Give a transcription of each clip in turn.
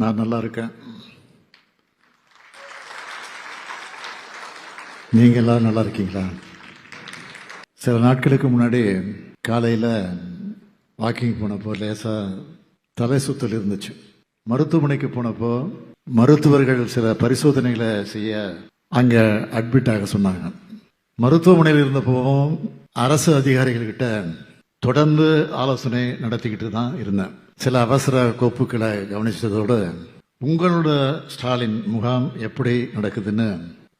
நான் நல்லா இருக்கேன். நீங்க எல்லாரும் நல்லா இருக்கீங்களா? சில நாட்களுக்கு முன்னாடி காலையில் வாக்கிங் போனப்போ லேசாக தலை சுத்தல் இருந்துச்சு. மருத்துவமனைக்கு போனப்போ மருத்துவர்கள் சில பரிசோதனைகளை செய்ய அங்கே அட்மிட் ஆக சொன்னாங்க. மருத்துவமனையில் இருந்தப்போவும் அரசு அதிகாரிகள்கிட்ட தொடர்ந்து ஆலோசனை நடத்திக்கிட்டு தான் இருந்தேன். சில அவசர கோப்புகளை கவனிச்சதோடு உங்களோட ஸ்டாலின் முகாம் எப்படி நடக்குதுன்னு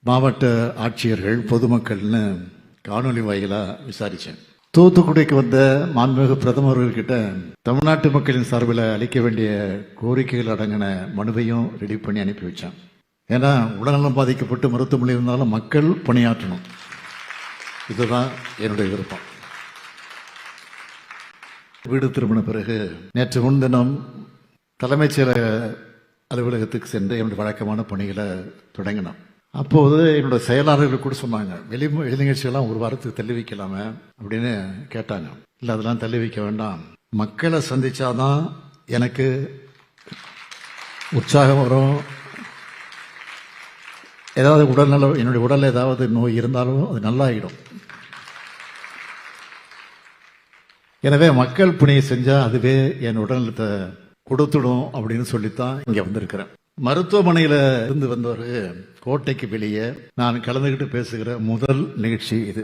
மாவட்ட ஆட்சியர்கள் பொதுமக்கள்னு காணொலி வாயிலாக விசாரித்தேன் தூத்துக்குடிக்கு வந்த மாண்புமிகு பிரதமர்கள்கிட்ட தமிழ்நாட்டு மக்களின் சார்பில் அளிக்க வேண்டிய கோரிக்கைகள் அடங்கின மனுவையும் ரெடி பண்ணி அனுப்பி வச்சேன். ஏன்னா உடல்நலம் பாதிக்கப்பட்டு மருத்துவமனை இருந்தாலும் மக்கள் பணியாற்றணும். இதுதான் என்னுடைய விருப்பம். வீடு திரும்பின பிறகு நேற்று முன்தினம் தலைமைச் செயலக அலுவலகத்துக்கு சென்று என்னுடைய வழக்கமான பணிகளை தொடங்கினோம். அப்போது என்னோட செயலாளர்கள் கூட சொன்னாங்க வெளி வெளி நிகழ்ச்சியெல்லாம் ஒரு வாரத்துக்கு தள்ளி வைக்கலாமே அப்படின்னு கேட்டாங்க. இல்லை அதெல்லாம் தள்ளி வைக்க வேண்டாம். மக்களை சந்திச்சாதான் எனக்கு உற்சாகம் வரும். ஏதாவது உடல்நலம் என்னுடைய உடலில் ஏதாவது நோய் இருந்தாலும் அது நல்லாயிடும். எனவே மக்கள் பணியை செஞ்சா அதுவே என் உடல்நலத்தை கொடுத்துடும் அப்படின்னு சொல்லித்தான் இங்க வந்திருக்கிறேன். மருத்துவமனையில இருந்து வந்தவர் கோட்டைக்கு வெளியே நான் கலந்துகிட்டு பேசுகிற முதல் நிகழ்ச்சி இது.